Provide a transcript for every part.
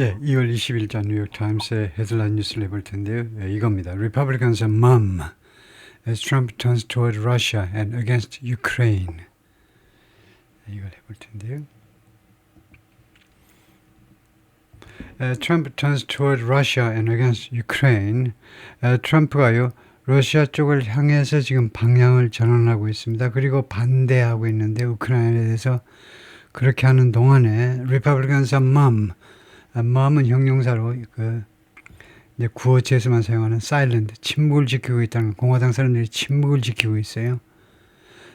예, 2월 20일자 뉴욕 타임스의 헤드라인 뉴스를 해볼 텐데요. 예, 이겁니다. Republicans are mum as Trump turns toward Russia and against Ukraine. 예, 이걸 해볼 텐데요. 에, Trump turns toward Russia and against Ukraine. 에, 트럼프가요, 러시아 쪽을 향해서 지금 방향을 전환하고 있습니다. 그리고 반대하고 있는데 우크라이나에 대해서 그렇게 하는 동안에 Republicans are mum. 아, mom은 형용사로 그 이제 구어체에서만 사용하는 silent, 침묵을 지키고 있다는 공화당 사람들이 침묵을 지키고 있어요.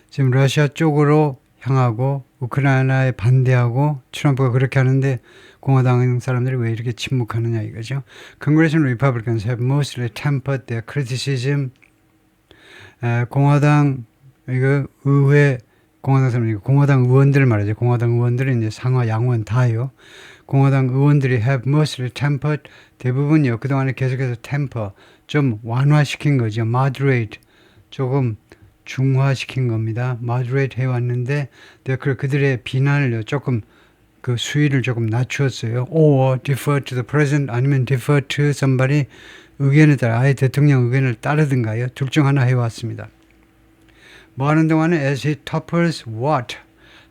지금 러시아 쪽으로 향하고 우크라이나에 반대하고 트럼프가 그렇게 하는데 공화당 사람들이 왜 이렇게 침묵하느냐 이거죠. Congressional Republicans have mostly tempered their criticism. 에, 공화당 이거 의회 공화당 사람이 공화당 의원들 말이죠. 공화당 의원들은 이제 상하 양원 다요. 공화당 의원들이 have mostly tempered 대부분요. 그동안에 계속해서 temper 좀 완화시킨 거죠. moderate 조금 중화시킨 겁니다. moderate 해왔는데 네, 그 그들의 비난을 조금 그 수위를 조금 낮추었어요. or defer to the president 아니면 defer to somebody 의견에 따라 아예 대통령 의견을 따르든가요. 둘 중 하나 해왔습니다. 뭐 하는 동안에 as he topples what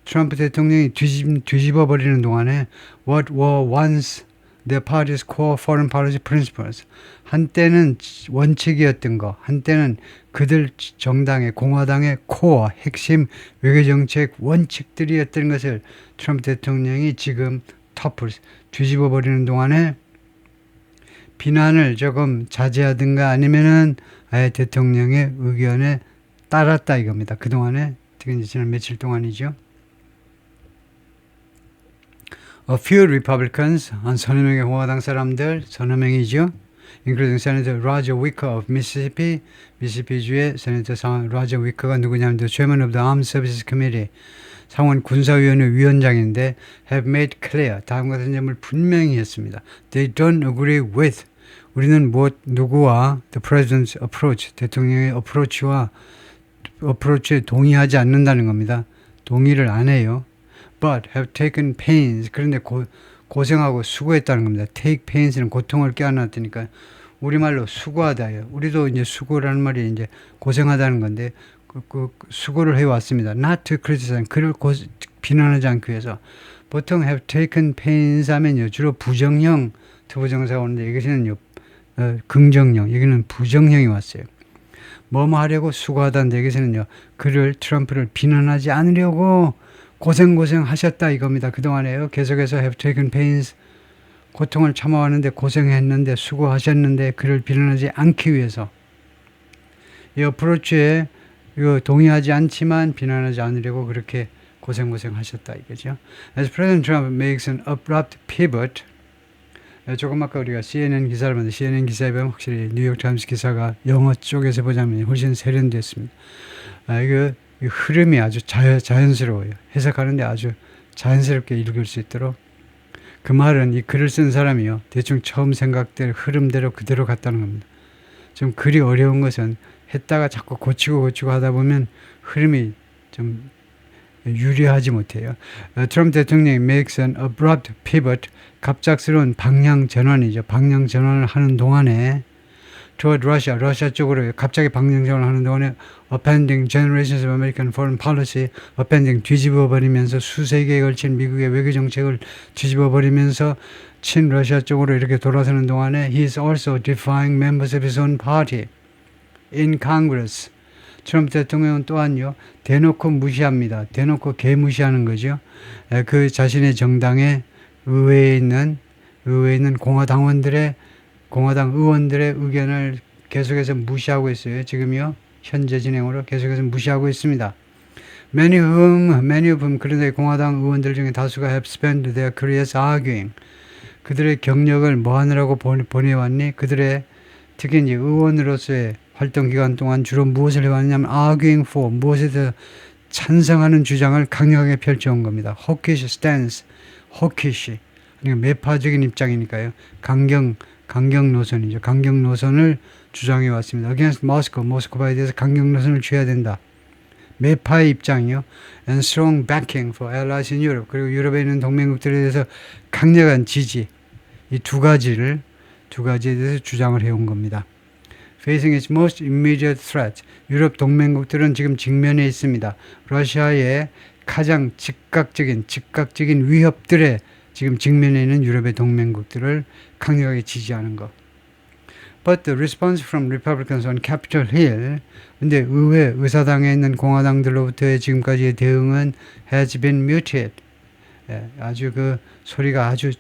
트럼프 대통령이 뒤집, 뒤집어 버리는 동안에 what were once their party's core foreign policy principles 한때는 원칙이었던 거 한때는 그들 정당의 공화당의 코어 핵심 외교 정책 원칙들이었던 것을 트럼프 대통령이 지금 터플 뒤집어 버리는 동안에 비난을 조금 자제하든가 아니면은 아예 대통령의 의견에 따랐다 이겁니다. 그동안에 특히 지난 며칠 동안이죠. A few Republicans, 한 서너 명의 공화당 사람들, 서너 명이죠. including Senator Roger Wicker of Mississippi, 미시시피주의 세네터 상 로저 위커가 누구냐면 the chairman of the Armed Services Committee, 상원 군사위원회 위원장인데 have made clear 다음과 같은 점을 분명히 했습니다. They don't agree with 우리는 무엇 누구와 the president's approach 대통령의 approach와 approach에 동의하지 않는다는 겁니다. 동의를 안 해요. But have taken pains 그런데 고, 고생하고 수고했다는 겁니다. take pains는 고통을 껴안았다니까 우리말로 수고하다예요. 우리도 이제 수고라는 말이 이제 고생하다는 건데 그, 그 수고를 해왔습니다. Not to criticize 그를 고, 비난하지 않기 위해서 보통 have taken pains 하면요 주로 부정형 투부정사가 오는데 이것은요 어, 긍정형 여기는 부정형이 왔어요. 뭐뭐 하려고 수고하다는데 여기서는요 그를 트럼프를 비난하지 않으려고 고생 고생 하셨다 이겁니다. 그동안에요. 계속해서 have taken pains 고통을 참아왔는데 고생했는데 수고하셨는데 그를 비난하지 않기 위해서 이 어프로치에 이거 동의하지 않지만 비난하지 않으려고 그렇게 고생 고생 하셨다 이거죠. As President Trump makes an abrupt pivot 조금 아까 우리가 CNN 기사를 봤는데 CNN 기사에 보면 확실히 뉴욕 타임스 기사가 영어 쪽에서 보자면 훨씬 세련됐습니다. 아, 이거 이 흐름이 아주 자연, 자연스러워요. 해석하는데 아주 자연스럽게 읽을 수 있도록 그 말은 이 글을 쓴 사람이요. 대충 처음 생각될 흐름대로 그대로 갔다는 겁니다. 좀 글이 어려운 것은 했다가 자꾸 고치고 고치고 하다 보면 흐름이 좀 유리하지 못해요. 어, 트럼프 대통령이 makes an abrupt pivot 갑작스러운 방향 전환이죠. 방향 전환을 하는 동안에 toward Russia, 러시아 쪽으로 갑자기 방향 전환을 하는 동안에 upending generations of American foreign policy, upending 뒤집어 버리면서 수세 기에 걸친 미국의 외교 정책을 뒤집어 버리면서 친 러시아 쪽으로 이렇게 돌아서는 동안에 he is also defying members of his own party in Congress. 트럼프 대통령은 또한요 대놓고 무시합니다. 대놓고 개무시하는 거죠. 그 자신의 정당의 의회에 있는 의회에 있는 공화당원들의 공화당 의원들의 의견을 계속해서 무시하고 있어요. 지금요 현재 진행으로 계속해서 무시하고 있습니다. Many of whom, many of whom 그런데 공화당 의원들 중에 다수가 have spent their careers arguing. 그들의 경력을 뭐 하느라고 보내왔니? 그들의 특히 이제 의원으로서의 활동 기간 동안 주로 무엇을 해왔냐면 arguing for 무엇에 대해 찬성하는 주장을 강력하게 펼쳐온 겁니다. hawkish stance, hawkish 그러니까 매파적인 입장이니까요. 강경 강경 노선이죠. 강경 노선을 주장해 왔습니다. against 모스크바에 대해서 강경 노선을 취해야 된다. 매파의 입장이요. and strong backing for allies in Europe. 그리고 유럽에 있는 동맹국들에 대해서 강력한 지지. 이 두 가지를 두 가지에 대해서 주장을 해온 겁니다. Facing its most immediate threat, 유럽 동맹국들은 지금 직면해 있습니다. 러시아의 가장 즉각적인 즉각적인 위협들에 지금 직면해 있는 유럽의 동맹국들을 강력하게 지지하는 것. But the response from Republicans on Capitol Hill, 근데 의회 의사당에 있는 공화당들로부터의 지금까지의 대응은 has been muted. 예, 아주 그 소리가 아주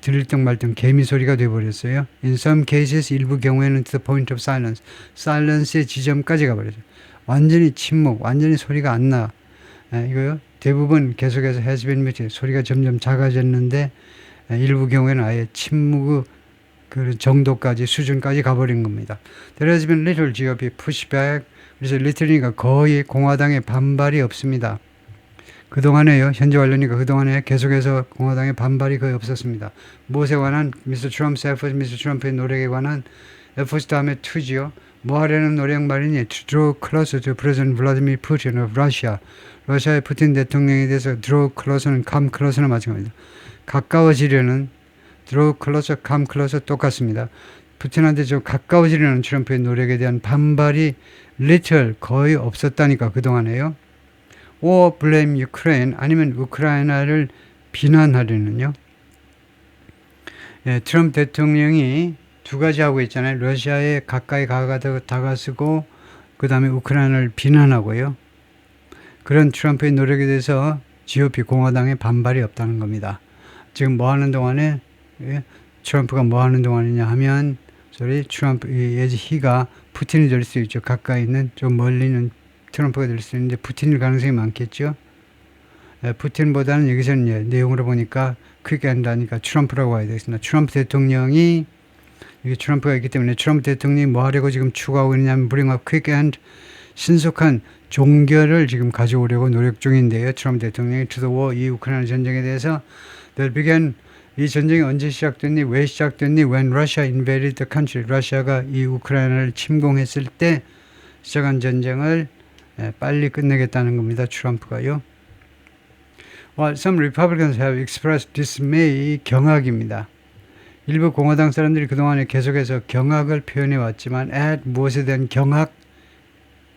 들릴 듯 말듯 개미 소리가 돼버렸어요. In some cases 일부 경우에는 to the point of silence, silence의 지점까지 가버렸어요. 완전히 침묵, 완전히 소리가 안 나. 예, 이거요. 대부분 계속해서 been muted. 소리가 점점 작아졌는데 예, 일부 경우에는 아예 침묵의 그 정도까지 수준까지 가버린 겁니다. There has been little GOP pushback. 그래서 리틀니까 거의 공화당의 반발이 없습니다. 그동안에요. 현재 완료니까 그동안에 계속해서 공화당의 반발이 거의 없었습니다. 무엇에 관한 미스터 트럼프 에퍼스 미스터 트럼프의 노력에 관한 에퍼스 다음에 투지요. 뭐 하려는 노력 말이니 to draw closer to President Vladimir Putin of Russia. 러시아의 푸틴 대통령에 대해서 draw closer는 come closer는 마찬가지입니다. 가까워지려는 draw closer, come closer 똑같습니다. 푸틴한테 좀 가까워지려는 트럼프의 노력에 대한 반발이 little 거의 없었다니까 그동안에요. or blame Ukraine 아니면 우크라이나를 비난하려는요. 예, 트럼프 대통령이 두 가지 하고 있잖아요. 러시아에 가까이 가가 다가서고 그 다음에 우크라이나를 비난하고요. 그런 트럼프의 노력에 대해서 GOP 공화당의 반발이 없다는 겁니다. 지금 뭐 하는 동안에 예, 트럼프가 뭐 하는 동안이냐 하면 소리 트럼프 예지 히가 푸틴이 될 수 있죠. 가까이 있는 좀 멀리 있는 트럼프가 될 수 있는데 푸틴일 가능성이 많겠죠. 에, 푸틴보다는 여기서는 예, 내용으로 보니까 크게 한다니까 트럼프라고 봐야 되겠습니다. 트럼프 대통령이 이게 트럼프가 있기 때문에 트럼프 대통령이 뭐 하려고 지금 추구하고 있냐면 bring end 신속한 종결을 지금 가져오려고 노력 중인데요. 트럼프 대통령이 war 이 우크라이나 전쟁에 대해서 they began 이 전쟁이 언제 시작됐니? 왜 시작됐니? When Russia invaded the country. 러시아가 이 우크라이나를 침공했을 때 시작한 전쟁을 예, 빨리 끝내겠다는 겁니다. 트럼프가요. While some Republicans have expressed dismay, 경악입니다. 일부 공화당 사람들이 그동안에 계속해서 경악을 표현해 왔지만 at 무엇에 대한 경악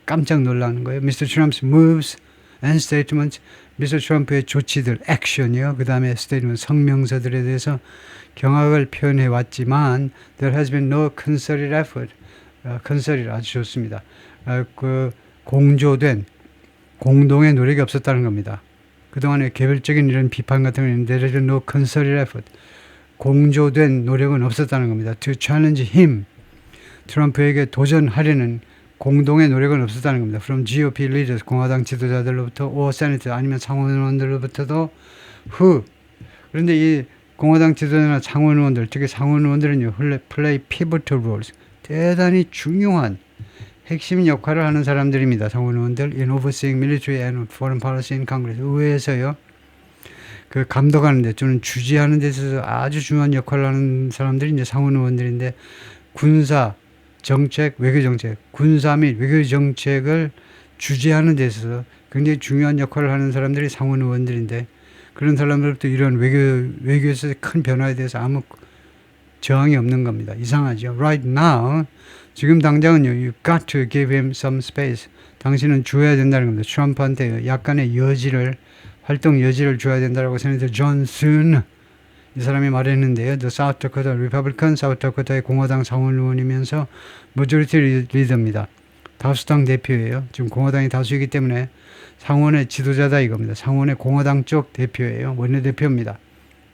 깜짝 놀라는 거예요. Mr. Trump's moves and statements, 미스터 트럼프의 조치들, 액션이요. 그 다음에 스테이트먼트 성명서들에 대해서 경악을 표현해 왔지만 there has been no concerted effort. 어, concerted 아주 좋습니다. 어, 그 공조된 공동의 노력이 없었다는 겁니다. 그동안에 개별적인 이런 비판 같은 거 있는데 there is no concerted effort. 공조된 노력은 없었다는 겁니다. To challenge him. 트럼프에게 도전하려는 공동의 노력은 없었다는 겁니다. From GOP leaders, 공화당 지도자들로부터, or senator, 아니면 상원의원들로부터도 who. 그런데 이 공화당 지도자나 상원의원들, 특히 상원의원들은요, play pivotal roles. 대단히 중요한 핵심 역할을 하는 사람들입니다. 상원의원들 in overseeing military and foreign policy in Congress. 의회에서요. 그 감독하는데 저는 주지하는 데 있어서 아주 중요한 역할을 하는 사람들이 이제 상원의원들인데 군사 정책, 외교 정책, 군사 및 외교 정책을 주재하는 데 있어서 굉장히 중요한 역할을 하는 사람들이 상원 의원들인데 그런 사람들부터 이런 외교 외교에서 큰 변화에 대해서 아무 저항이 없는 겁니다. 이상하죠. Right now 지금 당장은요. You got to give him some space. 당신은 줘야 된다는 겁니다. 트럼프한테 약간의 여지를 활동 여지를 줘야 된다고 세네터 존슨 이 사람이 말했는데요. The South Dakota Republican, South Dakota의 공화당 상원 의원이면서 majority 리더입니다. 다수당 대표예요. 지금 공화당이 다수이기 때문에 상원의 지도자다 이겁니다. 상원의 공화당 쪽 대표예요. 원내 대표입니다.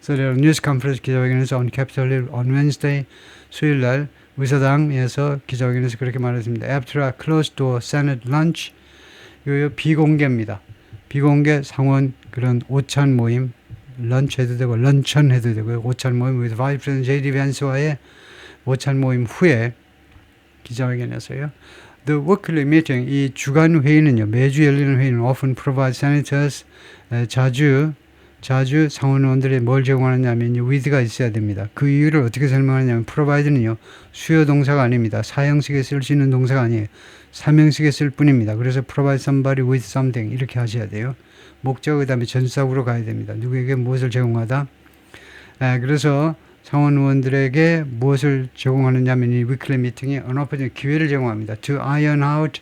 So there 뉴스 컨퍼런스 기자회견에서 on Capitol Hill on Wednesday 수요일 날 의사당에서 기자회견에서 그렇게 말했습니다. After a closed door Senate lunch 이거 비공개입니다. 비공개 상원 그런 오찬 모임 런치 해도 되고 런천 해도 되고 오찬 모임 with Vice President J.D. Vance와의 오찬 모임 후에 기자회견에서요. The weekly meeting 이 주간 회의는요 매주 열리는 회의는 often provide senators 에, 자주 자주 상원의원들이 뭘 제공하느냐면 with가 있어야 됩니다. 그 이유를 어떻게 설명하냐면 provide는요 수요 동사가 아닙니다. 사형식에 쓸 수 있는 동사가 아니에요. 삼형식에 쓸 뿐입니다. 그래서 provide somebody with something 이렇게 하셔야 돼요. 목적 그 다음에 전사구로 가야 됩니다. 누구에게 무엇을 제공하다. 에, 그래서 상원 의원들에게 무엇을 제공하느냐면 이 위클리 미팅이 언어퍼진 기회를 제공합니다. To iron out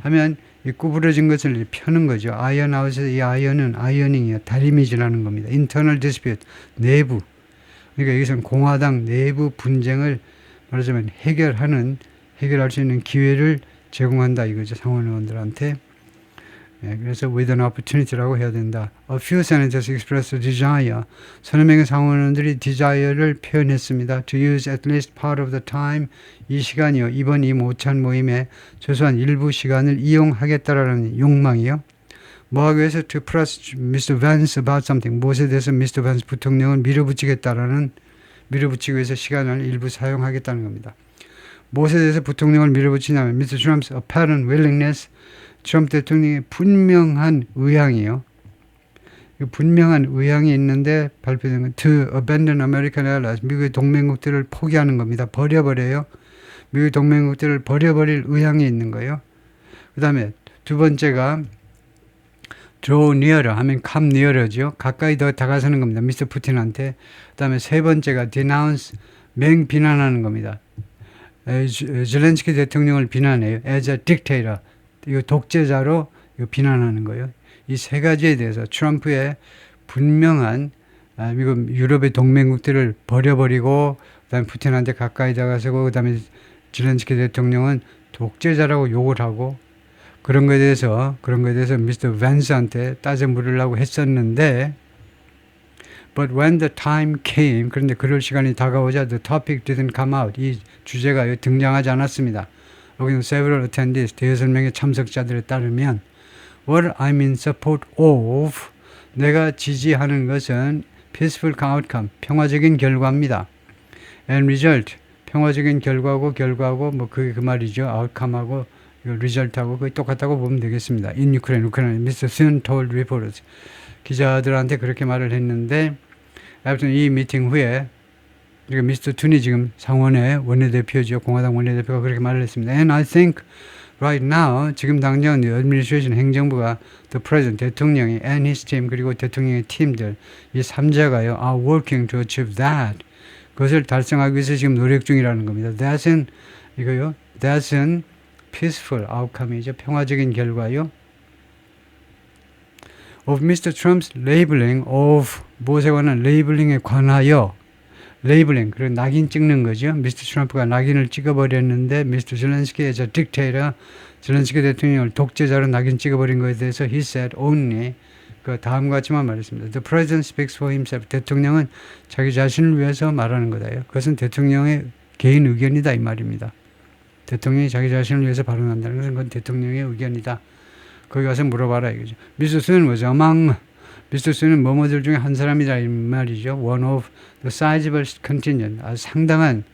하면 이 구부러진 것을 펴는 거죠. iron out에서 이 iron은 ironing이요. 다리미질하는 겁니다. internal dispute 내부. 그러니까 여기서는 공화당 내부 분쟁을 말하자면 해결하는 해결할 수 있는 기회를 제공한다 이거죠. 상원 의원들한테. 예, 그래서 with an opportunity라고 해야 된다. A few senators expressed a desire. 서너 명의 상원의원들이 desire를 표현했습니다. To use at least part of the time. 이 시간이요. 이번 이 모찬 모임에 최소한 일부 시간을 이용하겠다라는 욕망이요. 뭐 하기 위해서 to press Mr. Vance about something. 무엇에 대해서 Mr. Vance 부통령을 밀어붙이겠다라는 밀어붙이기 위해서 시간을 일부 사용하겠다는 겁니다. 무엇에 대해서 부통령을 밀어붙이냐면 Mr. Trump's apparent willingness 트럼프 대통령의 분명한 의향이요. 분명한 의향이 있는데 발표된 건 to abandon American allies 미국의 동맹국들을 포기하는 겁니다. 버려버려요. 미국의 동맹국들을 버려버릴 의향이 있는 거예요. 그 다음에 두 번째가 draw nearer 하면 come nearer죠. 가까이 더 다가서는 겁니다. 미스터 푸틴한테. 그 다음에 세 번째가 denounce 맹 비난하는 겁니다. 젤렌스키 대통령을 비난해요. as a dictator. 이거 독재자로 비난하는 거예요. 이 세 가지에 대해서 트럼프의 분명한 아, 미국 유럽의 동맹국들을 버려버리고 그다음에 푸틴한테 가까이 다가서고 그다음에 젤렌스키 대통령은 독재자라고 욕을 하고 그런 거에 대해서 그런 거에 대해서 미스터 밴스한테 따져 물으려고 했었는데 But when the time came 그런데 그럴 시간이 다가오자 the topic didn't come out 이 주제가 등장하지 않았습니다. 여기는 several attendees 대여섯 명의 참석자들에 따르면 what I'm in support of 내가 지지하는 것은 peaceful outcome 평화적인 결과입니다. and result 평화적인 결과고 결과고 뭐 그게 그 말이죠. outcome하고 result하고 거의 똑같다고 보면 되겠습니다. in Ukraine, 우크라이나 Mr. Sun told reporters 기자들한테 그렇게 말을 했는데 아무튼 이 미팅 후에 그러니까 미스터 툰이 지금 상원의 원내대표죠. 공화당 원내대표가 그렇게 말을 했습니다. And I think right now 지금 당장 administration 행정부가 the president 대통령이 and his team 그리고 대통령의 팀들 이 삼자가요 are working to achieve that 그것을 달성하기 위해서 지금 노력 중이라는 겁니다. That's은 이거요. That's은 peaceful outcome이죠. 평화적인 결과요. Of Mr. Trump's labeling of 무엇에 관한 레이블링에 관하여 레이블링, 그리고 낙인 찍는 거죠. 미스터 트럼프가 낙인을 찍어버렸는데 미스터 저 딕테이터, 젤렌스키 대통령을 독재자로 낙인 찍어버린 것에 대해서 he said only 그 다음과 같이만 말했습니다. The president speaks for himself. 대통령은 자기 자신을 위해서 말하는 거다요. 그것은 대통령의 개인 의견이다 이 말입니다. 대통령이 자기 자신을 위해서 발언한다는 것은 그건 대통령의 의견이다. 거기 가서 물어봐라 이거죠. 미스터 스는 was among 미스터 스는 뭐뭐들 중에 한 사람이다 이 말이죠. One of the sizable contingent. 아주 상당한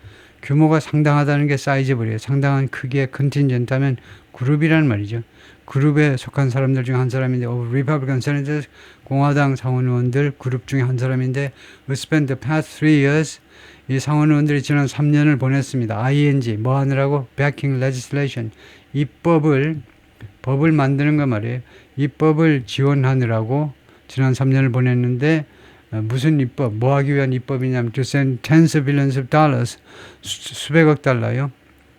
규모가 상당하다는 게 사이즈블이에요. 상당한 크기의 컨틴전트 하면 그룹이라는 말이죠. 그룹에 속한 사람들 중에 한 사람인데 of Republican senators 공화당 상원 의원들 그룹 중에 한 사람인데 who spent the past three years 이 상원 의원들이 지난 3년을 보냈습니다. ING 뭐 하느라고 backing legislation 입법을 법을 만드는 거 말이에요. 입법을 지원하느라고 지난 3년을 보냈는데 어, 무슨 입법, 뭐 하기 위한 입법이냐면 to send tens of billions of dollars 수, 수백억 달러요.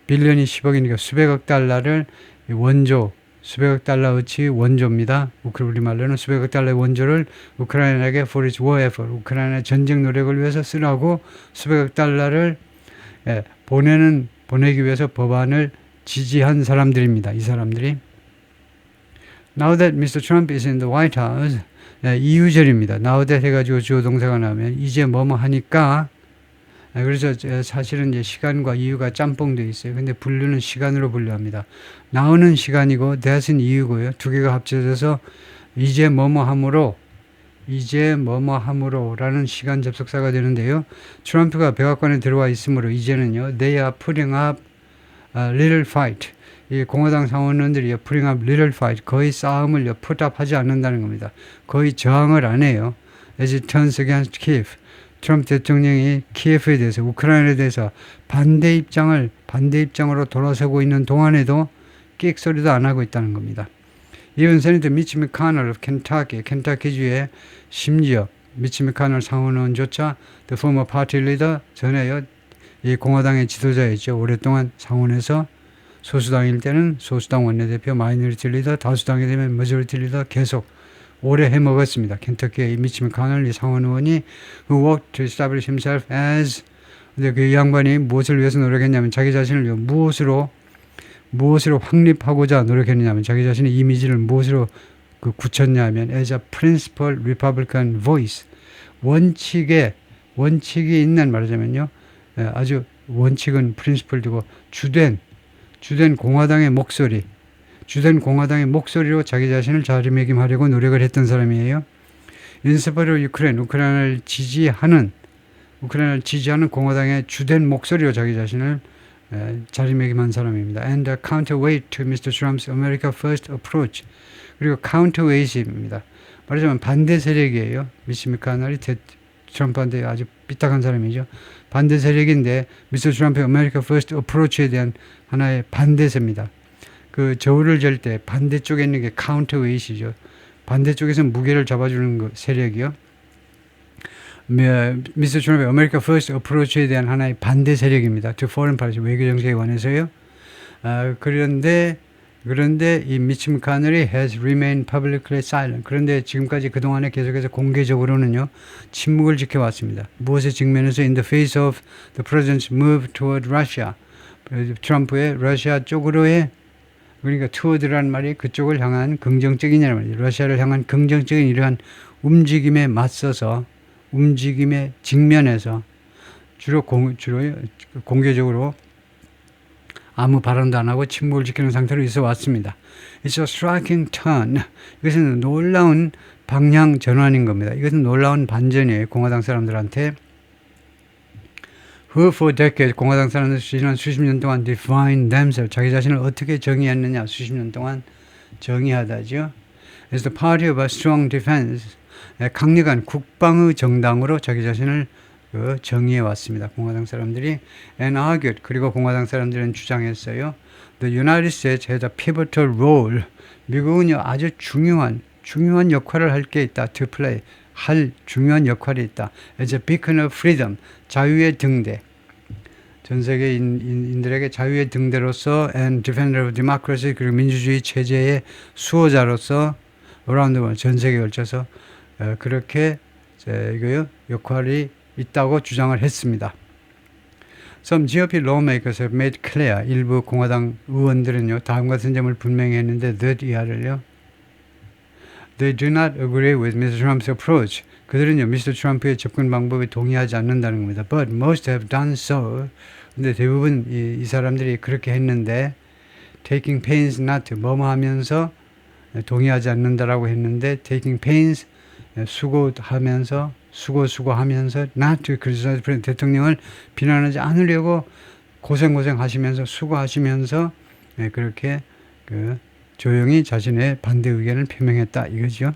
빌런이 10억이니까 수백억 달러를 원조 수백억 달러어치 원조입니다. 우크라이나 말로는 수백억 달러의 원조를 우크라이나에게 for its war effort, 우크라이나 전쟁 노력을 위해서 쓰라고 수백억 달러를 예, 보내는 보내기 위해서 법안을 지지한 사람들입니다. 이 사람들이. Now that Mr. Trump is in the White House, 예, 이유절입니다. now that 해가지고 주어 동사가 나오면 이제 뭐뭐 하니까 예, 그래서 사실은 이제 시간과 이유가 짬뽕돼 있어요. 근데 분류는 시간으로 분류합니다. 나오는 시간이고 that은 이유고요. 두 개가 합쳐져서 이제 뭐뭐 함으로 이제 뭐뭐 함으로라는 시간 접속사가 되는데요. 트럼프가 백악관에 들어와 있으므로 이제는요. They are putting up a little fight. 이 공화당 상원원들이 putting up. 거의 싸움을 put up 하지 않는다는 겁니다. 거의 저항을 안 해요. As it turns against Kiev. 트럼프 대통령이 키예프에 대해서 우크라이나에 대해서 반대 입장을 반대 입장으로 돌아서고 있는 동안에도 끽 소리도 안 하고 있다는 겁니다. 이번 세네터 미치 미카널 켄타키 켄타키주에 심지어 미치 미카넬 상원의원조차 the former 전에요 이 공화당의 지도자였죠. 오랫동안 상원에서 소수당일 때는 소수당 원내대표 마이너리티 리더 다수당이 되면 머저리티 리더 계속 오래 해먹었습니다. 켄터키의 이 미치 미카넬 이 상원 의원이 who worked to establish himself as 근데 그 양반이 무엇을 위해서 노력했냐면 자기 자신을 무엇으로 무엇으로 확립하고자 노력했느냐면 자기 자신의 이미지를 무엇으로 그 굳혔냐면 as a principal Republican voice 원칙에 원칙이 있는 말하자면요 예, 아주 원칙은 프린시플이고 주된 주된 공화당의 목소리 주된 공화당의 목소리로 자기 자신을 자리매김하려고 노력을 했던 사람이에요. 인스파르 우크라이나 우크라이나를 지지하는 우크라이나를 지지하는 공화당의 주된 목소리로 자기 자신을 에, 자리매김한 사람입니다. And a counterweight to Mr. Trump's America First approach. 그리고 counterweight입니다. 말하자면 반대 세력이에요. 미시 미카날이 트럼프 한테 아주 삐딱한 사람이죠. 반대 세력인데 미스터 트럼프의 아메리카 퍼스트 어프로치에 대한 하나의 반대세입니다. 그 저울을 잴 때 반대쪽에 있는 게 카운터 웨이시죠. 반대쪽에서 무게를 잡아주는 그 세력이요. 미스터 트럼프의 아메리카 퍼스트 어프로치에 대한 하나의 반대 세력입니다. to foreign 외교 정책에 관해서요. 아, 그런데 그런데 이 미치 미카넬이 has remained publicly silent. 그런데 지금까지 그동안에 계속해서 공개적으로는요, 침묵을 지켜왔습니다. 무엇에 직면해서 in the face of the president's move toward Russia. 트럼프의 러시아 쪽으로의 그러니까 toward라는 말이 그쪽을 향한 긍정적인이라는 말이죠. 러시아를 향한 긍정적인 이러한 움직임에 맞서서 움직임에 직면해서 주로 공, 주로 공개적으로 아무 발언도 안 하고 침묵을 지키는 상태로 있어 왔습니다. It's a striking turn. 이것은 놀라운 방향 전환인 겁니다. 이것은 놀라운 반전이에요. 공화당 사람들한테. Who for decades 공화당 사람들 지난 수십 년 동안 define themselves 자기 자신을 어떻게 정의했느냐 수십 년 동안 정의하다죠. As the party of a strong defense 강력한 국방의 정당으로 자기 자신을 그 정의해 왔습니다. 공화당 사람들이 and argued 그리고 공화당 사람들은 주장했어요. The United States has a pivotal role. 미국은요 아주 중요한 중요한 역할을 할 게 있다. To play 할 중요한 역할이 있다. As a beacon of freedom 자유의 등대. 전 세계 인, 인들에게 자유의 등대로서 and defender of democracy 그리고 민주주의 체제의 수호자로서 around the world 전 세계에 걸쳐서 어, 그렇게 이거요 역할이 있다고 주장을 했습니다. Some GOP lawmakers have made clear 일부 공화당 의원들은요 다음 같은 점을 분명히 했는데 that 이하를요 They do not agree with Mr. Trump's approach. 그들은요 미스터 트럼프의 접근 방법에 동의하지 않는다는 겁니다. But most have done so. 근데 대부분 이, 이 사람들이 그렇게 했는데 taking pains not to 뭐뭐 하면서 동의하지 않는다라고 했는데 taking pains 수고하면서 수고 수고하면서 to criticize 대통령을 비난하지 않으려고 고생 고생 하시면서 수고하시면서 네, 그렇게 그 조용히 자신의 반대 의견을 표명했다 이거죠.